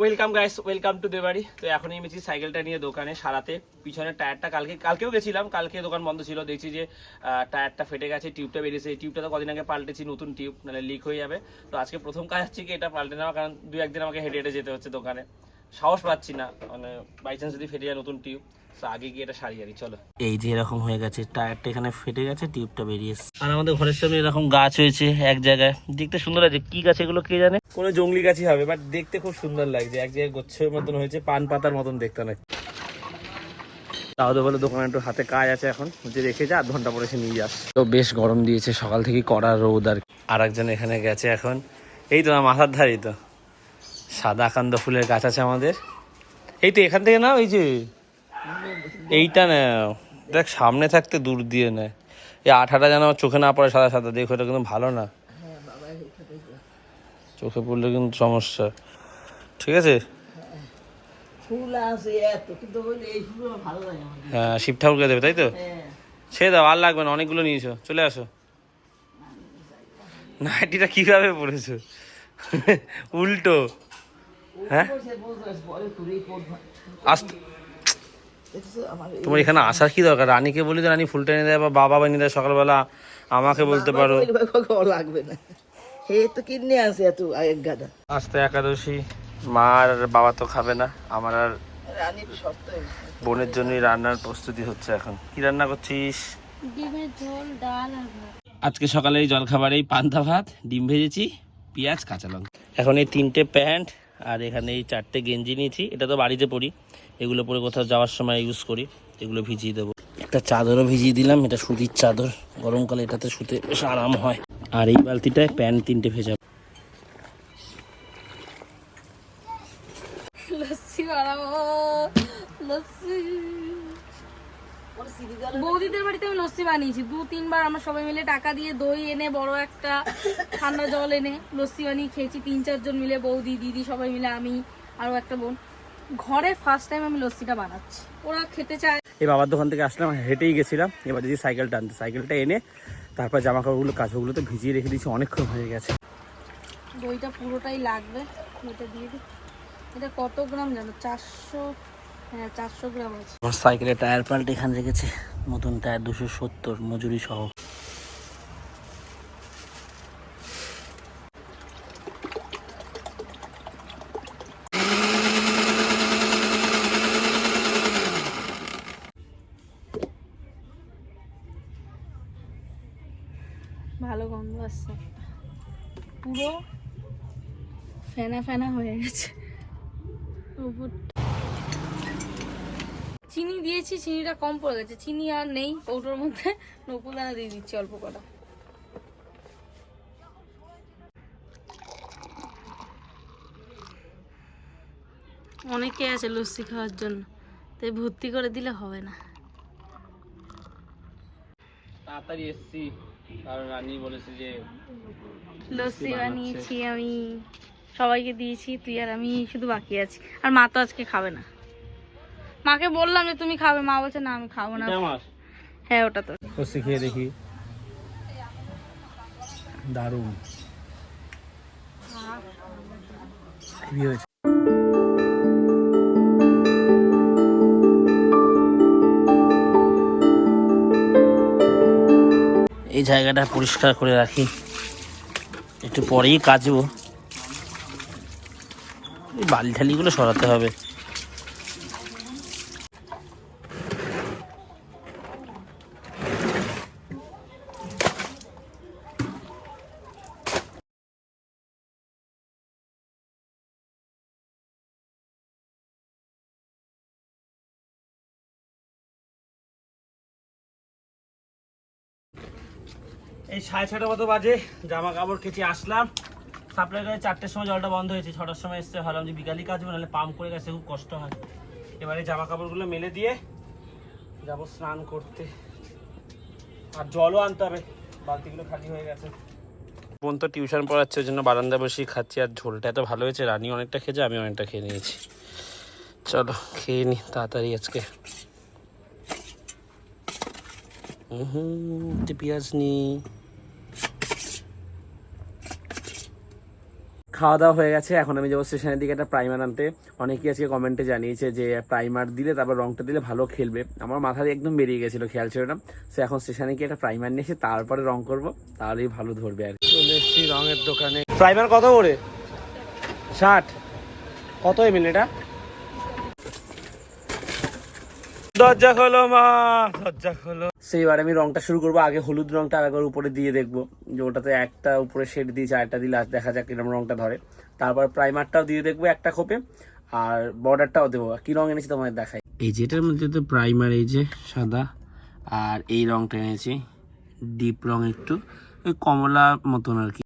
Welcome guys welcome to Debari তো এখন এমেছি সাইকেলটা নিয়ে দোকানে, সারাতে। পিছনের টায়ারটা কালকে, কালকেও গেছিলাম। কালকে দোকান বন্ধ ছিল। দেখছি যে টায়ারটা ফেটে গেছে, টিউবটা বেরিয়েছে। এই টিউবটা তো কদিন আগে পাল্টেছি, নতুন টিউব, নাহলে লিক হয়ে যাবে। তো আজকে প্রথম কাজ হচ্ছে কি, এটা পাল্টে নেওয়া, কারণ দু একদিন আমাকে হেঁটে হেঁটে যেতে হচ্ছে দোকানে। সাহস পাচ্ছি না। মানে বাই চান্স যদি ফেটে যায় নতুন টিউব তো আগে গিয়ে এটা সারিয়ে আনি চলো। এই যে এরকম হয়ে গেছে টায়ারটা এখানে ফেটে গেছে টিউবটা বেরিয়েছে আর আমাদের ঘরের সামনে এরকম গাছ হয়েছে এক জায়গায়। দেখতে সুন্দর আছে কি গাছ এগুলো কে জানে? কোনো জঙ্গলি গাছই হবে বাট দেখতে খুব সুন্দর লাগছে। এক জায়গায় গোচ্ছের মতন হয়েছে পান পাতার মতন দেখতে না তাও তো বলে দোকানে একটু হাতে কাজ আছে এখন। যে রেখে যা আধ ঘণ্টা পরে এসে নিয়ে যাস। তো বেশ গরম দিয়েছে সকাল থেকে কড়া রোদ আর আর একজন এখানে গেছে এখন। এই তো মাথার ধারেই তো। সাদা আকান্দ ফুলের গাছ আছে আমাদের। এই তো এখান থেকে না ওই যে। এইটা না দেখ সামনে থাকতে দূর দিয়ে নেয় এই আঠাটা যেন আমার চোখে না পড়ে সাদা সাদা। দেখো এটা কিন্তু ভালো না। চোখে পড়লে কিন্তু সমস্যা। ঠিক আছে? হ্যাঁ শিব ঠাকুরকে দেবে তাই তো? হ্যাঁ। ছেড়ে দাও আর লাগবে না অনেকগুলো নিয়েছো। চলে আসো। নাইটিটা কীভাবে পড়েছো উল্টো। হ্যাঁ? আসতে এই- তোমার এখানে আসার কি দরকার? রানীকে বলি তো রানী ফুলটা এনে দেয় বা বাবা বানিয়ে দেয় সকালবেলা আমাকে বলতে পারো। লাগবে না। হে তো কিনে আছে এত এক গাদা। আস্তে একাদশী মা আর বাবা তো খাবে না আমার আর বোনের জন্যই রান্নার প্রস্তুতি হচ্ছে এখন। কি রান্না করছিস? ডিমের ঝোল ডাল আর আজকে সকালে এই জলখাবারেই পান্তা ভাত ডিম ভেজেছি পেঁয়াজ কাঁচা লঙ্কা। এখন এই তিনটে প্যান্ট আর এখানে এই চারটে গেঞ্জি নিয়েছি। এটা তো বাড়িতে পরি। এগুলো পরে কোথাও যাওয়ার সময় ইউজ করি। এগুলো ভিজিয়ে দেবো। একটা চাদরও ভিজিয়ে দিলাম। এটা সুতির চাদর। গরমকালে এটাতে শুতে বেশ আরাম হয়। আর এই বালতিটায় প্যান্ট তিনটে ভেজা। লস্যি বানাবো। লস্যি। বৌদিদের বাড়িতে আমি লস্যি বানিয়েছি। দু তিনবার আমরা সবাই মিলে টাকা দিয়ে দই এনে বড় একটা ঠান্ডা জল এনে লস্যি বানিয়ে খেয়েছি। তিন চারজন মিলে বৌদি দিদি সবাই মিলে আমি আরও একটা বোন। ঘরে ফার্স্ট টাইম আমি লস্যিটা বানাচ্ছি। ওরা খেতে চায়। এই বাবার দোকান থেকে আসলাম হেঁটেই গেছিলাম। এবার যদি সাইকেলটা আনতে সাইকেলটা এনে তারপর জামা কাপড়গুলো কাঁচগুলো তো ভিজিয়ে রেখে দিয়েছি অনেকক্ষণ হয়ে গেছে। দইটা পুরোটাই লাগবে। এটা দিয়ে দিই। এটা কত গ্রাম জানো? চারশো হ্যাঁ চারশো গ্রাম আছে। আমার সাইকেলের টায়ার পাল্টে এখানে রেখেছে নতুন টায়ার দুশো সত্তর মজুরি সহ। ভালো গন্ধ আসছে। পুরো ফেনা ফেনা হয়ে গেছে। উপরটা। চিনি দিয়েছি চিনিটা কম পড়ে গেছে। চিনি আর নেই কৌটোর মধ্যে। নকুল দানা দিয়ে দিচ্ছি অল্প কটা। অনেকে আছে লস্যি খাওয়ার জন্য তাই ভর্তি করে দিলে হবে না। তাড়াতাড়ি এসছি কারণ রানী বলেছে যে লস্যি বানিয়েছি আমি সবাইকে দিয়েছি তুই আর আমি শুধু বাকি আছি। আর মা তো আজকে খাবে না। মাকে বললাম যে তুমি খাবে মা বলছে না আমি খাব না। হ্যাঁ ওটা তো। লস্যি খেয়ে দেখি। দারুণ। হয়েছে। এই জায়গাটা পরিষ্কার করে রাখি। একটু পরেই কাচবো। এই বালি ঠালিগুলো সরাতে হবে। এই সাড়ে ছটা মতো বাজে জামা কাপড় কেচে আসলাম। সাপ্লাই করে চারটের সময় জলটা বন্ধ হয়েছে, ছটার সময় এসছে, ভাবলাম যে বিকালই কাচবো নাহলে পাম্প করে গেছে, খুব কষ্ট হয়। এবারে জামা কাপড়গুলো মেলে দিয়ে যাব স্নান করতে। আর জলও আনতে হবে, বালতিগুলো খালি হয়ে গেছে। বোন তো টিউশন পড়াচ্ছে, ওই জন্য বারান্দা বসেই খাচ্ছি, আর ঝোলটা এত ভালো হয়েছে, রানী অনেকটা খেয়েছে, আমি অনেকটা খেয়ে নিয়েছি। চলো, খেয়ে নি, তাড়াতাড়ি আজকে। পেঁয়াজ নি খাওয়া দাওয়া হয়ে গেছে, এখন আমি যাব স্টেশনের দিকে একটা প্রাইমার আনতে। অনেকেই আজকে কমেন্টে জানিয়েছে যে প্রাইমার দিলে, তারপর রংটা দিলে ভালো খেলবে। আমার মাথা একদম বেরিয়ে গেছিল, খেয়াল ছিল না। সে এখন স্টেশনে গিয়ে একটা প্রাইমার নিয়ে এসে তারপরে রং করব, তাহলেই ভালো ধরবে আর। চলে এসেছি রঙের দোকানে। প্রাইমার কত করে? ষাট। কত এমএল এটা? দরজা খোলো মা, দরজা খোলো। সেইবার আমি রঙটা শুরু করব। আগে হলুদ রংটা একবার উপরে দিয়ে দেখব। যে ওটাতে একটা উপরে শেড দিয়েছে আরেকটা দিলে দেখা যাক কীরকম রঙটা ধরে। তারপর প্রাইমারটাও দিয়ে দেখব একটা খোপে। আর বর্ডারটাও দেবো। কী রঙ এনেছি তোমাদের দেখাই। এই যেটার মধ্যে তো প্রাইমার এই যে সাদা। আর এই রঙটা এনেছি। ডিপ রঙ একটু। কমলা মতন আর কি।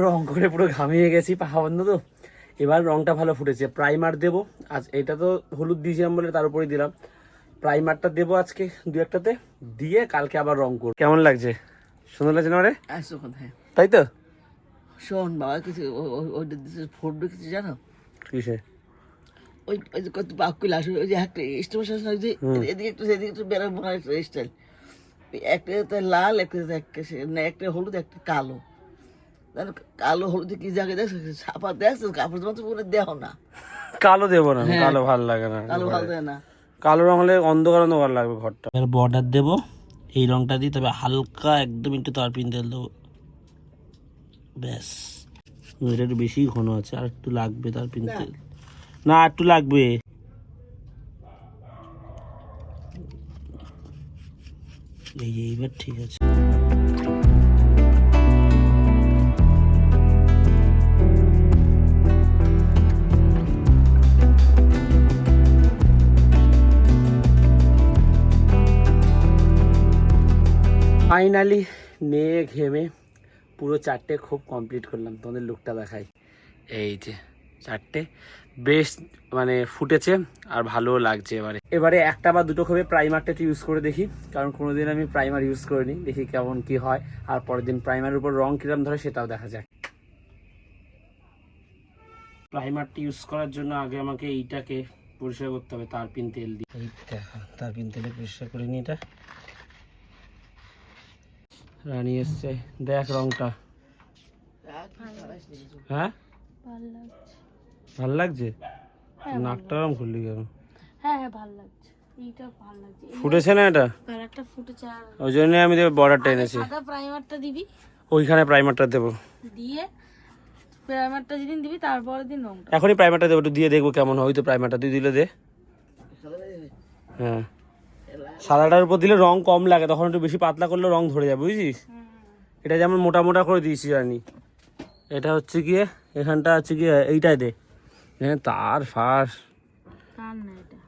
রং করে পুরো ঘামিয়ে গেছি পাহা বন্ধ তো। এবার রংটা ভালো ফুটেছে। প্রাইমার দেব। আজ এটা তো হলুদ দিয়েছিলাম বলে তার উপরে দিলাম। প্রাইমারটা দেবো আজকে দু একটাতে। দিয়ে কালকে আবার রং করব। কেমন লাগছে? সুন্দর লাগছে না রে কোথায় তাই তো? শোন বাবা কিছু ফোনটা কিছু জানো? কিসে? ওই ওই কত বাক্যুল আসে ওই যে একটা স্টেশন যে এদিকে একটু সেদিকে একটু হয় স্টাইল একটা লাল একটা একটা সে- না একটা হলুদ একটা কালো। কালো হলুদ কি জায়গায় দেখছ? ছাপা দেখছ? কাপড় তোমার তো পুরো দেহ না। কালো দেবো না হ্যাঁ। কালো ভালো লাগে না। কালো ভালো দেয় না। কালো রং হলে অন্ধকার অন্ধকার লাগবে ঘরটা। এবার বর্ডার দেবো এই রংটা দিই তবে হালকা একদম একটু তারপিন তেল দেবো। ব্যাস। এটা একটু বেশি ঘন আছে আর একটু লাগবে তারপিন তেল। না আর একটু লাগবে। এই যে এইবার ঠিক আছে। ফাইনালি নিয়ে ঘেমে পুরো চারটে খুব কমপ্লিট করলাম। তোমাদের লুকটা দেখাই। এই যে চারটে। বেশ মানে ফুটেছে আর ভালোও লাগছে এবারে। এবারে একটা বা দুটো খোপে প্রাইমারটা একটু ইউজ করে দেখি। কারণ কোনোদিন আমি প্রাইমার ইউজ করিনি। দেখি কেমন কি হয়। আর পরের দিন প্রাইমারের উপর রং কিরম ধরে সেটাও দেখা যাক। প্রাইমারটি ইউজ করার জন্য আগে আমাকে এইটাকে পরিষ্কার করতে হবে, তারপিন তেল দিয়ে। তারপিন তেলে পরিষ্কার করে নি এটা। রানী এসছে। দেখ রংটা। হ্যাঁ? ভালো লাগছে? হ্যাঁ, নাকটা রং খুললি কেন হ্যাঁ হ্যাঁ ভালো লাগছে। ফুটেছে না এটা? ওই জন্য আমি বর্ডারটা এনেছি। প্রাইমারটা দিবি। ওইখানে প্রাইমারটা দেবো। দিয়ে প্রাইমারটা যেদিন দিবি তারপরের দিন রংটা। এখনই প্রাইমারটা দেবো। একটু দিয়ে দেখব কেমন হয় তো প্রাইমারটা দিয়ে দিলে দে। হ্যাঁ। সাদাটার উপর দিলে রং কম লাগে তখন একটু বেশি পাতলা করলে রং ধরে যাবে বুঝছিস? এটা যেমন মোটা মোটা করে দিয়েছি জানি। এটা হচ্ছে গিয়ে এখানটা হচ্ছে গিয়ে এইটাই দে। এখানে তার ফার। কার না এটা।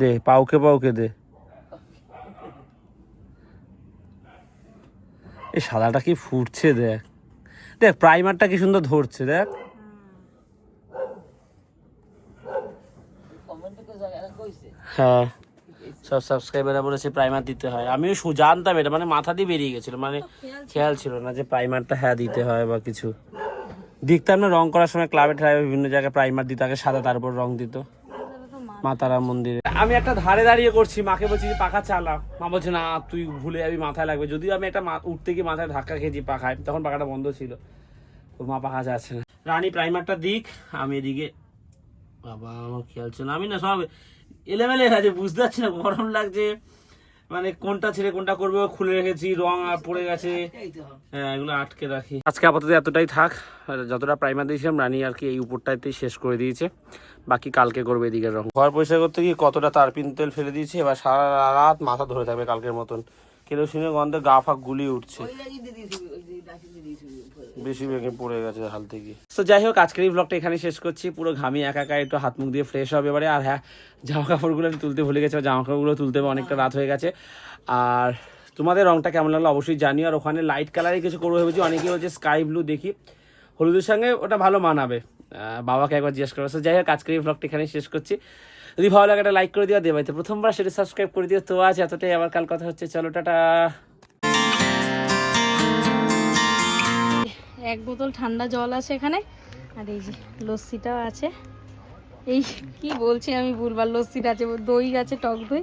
দে পাউকে পাউকে দে। এই সাদাটা কি ফুটছে দেখ। দেখ প্রাইমারটা কি সুন্দর ধরছে দেখ। হ্যাঁ। সব সাবস্ক্রাইবাররা বলেছে প্রাইমার দিতে হয়। আমিও জানতাম এটা মানে মাথা দিয়ে বেরিয়ে গেছিল মানে খেয়াল ছিল। না যে প্রাইমারটা হ্যাঁ দিতে হয় বা কিছু। দেখতাম না রং করার সময় ক্লাবে ট্রাবে বিভিন্ন জায়গায় প্রাইমার দিত আগে সাদা তার উপর রং দিত। মা তারা মন্দিরে। আমি একটা ধারে দাঁড়িয়ে করছি মাকে বলছি যে পাখা চালা। মা বলছে না তুই ভুলে যাবি মাথায় লাগবে। যদিও আমি একটা উঠতে গিয়ে মাথায় ধাক্কা খেয়েছি পাখায় তখন পাখাটা বন্ধ ছিল। তো মা পাখা যাচ্ছে না। রানী প্রাইমারটা দিক আমি এদিকে বাবা আমার খেয়াল ছিল আমি না সব এলেমেলে আছে বুঝতে পারছি না গরম লাগছে। মানে কোনটা ছেড়ে কোনটা করব খুলে রেখেছি রং আর পড়ে গেছে। হ্যাঁ এগুলো আটকে রাখি। আজকে আপাতত এতটাই থাক আর যতটা প্রাইমার দিয়েছিলাম রানী আর কি এই উপরটাতেই শেষ করে দিয়েছে। বাকি কালকে করবে এদিকের রং। ঘর পরিষ্কার করতে গিয়ে কতটা তারপিন তেল ফেলে দিয়েছি এবার সারা রাত মাথা ধরে থাকবে কালকের মতন। কেরোসিনের গন্ধে গা ফাঁক গুলি উঠছে। বেশি বেগে পড়ে গেছে হাল থেকে। তো যাই হোক, আজকের এই ব্লগটা এখানে শেষ করছি। পুরো ঘামি একা একা একটু হাত মুখ দিয়ে ফ্রেশ হবে এবারে। আর হ্যাঁ জামা কাপড়গুলো আমি তুলতে ভুলে গেছি জামা কাপড়গুলো তুলতে অনেকটা রাত হয়ে গেছে। আর তোমাদের রংটা কেমন লাগল অবশ্যই জানিও। আর ওখানে লাইট কালারে কিছু করব ভেবেছি। অনেকেই বলছে স্কাই ব্লু দেখি। হলুদের সঙ্গে ওটা ভালো মানাবে। বাবাকে একবার জিজ্ঞেস করব যাই হোক, আজকের এই ব্লগটা এখানে শেষ করছি। যদি ভালো লাগে, একটা লাইক করে দিও। দেবাই তো প্রথমবার সেটা সাবস্ক্রাইব করে দিও। তো আজ এতটাই। আবার কাল কথা হচ্ছে। চলো, টাটা। এক বোতল ঠান্ডা জল আছে এখানে। আর এই যে লস্যিটাও আছে। এই কি বলছি আমি ভুলবার লস্যিটা আছে, দই আছে, টক দই।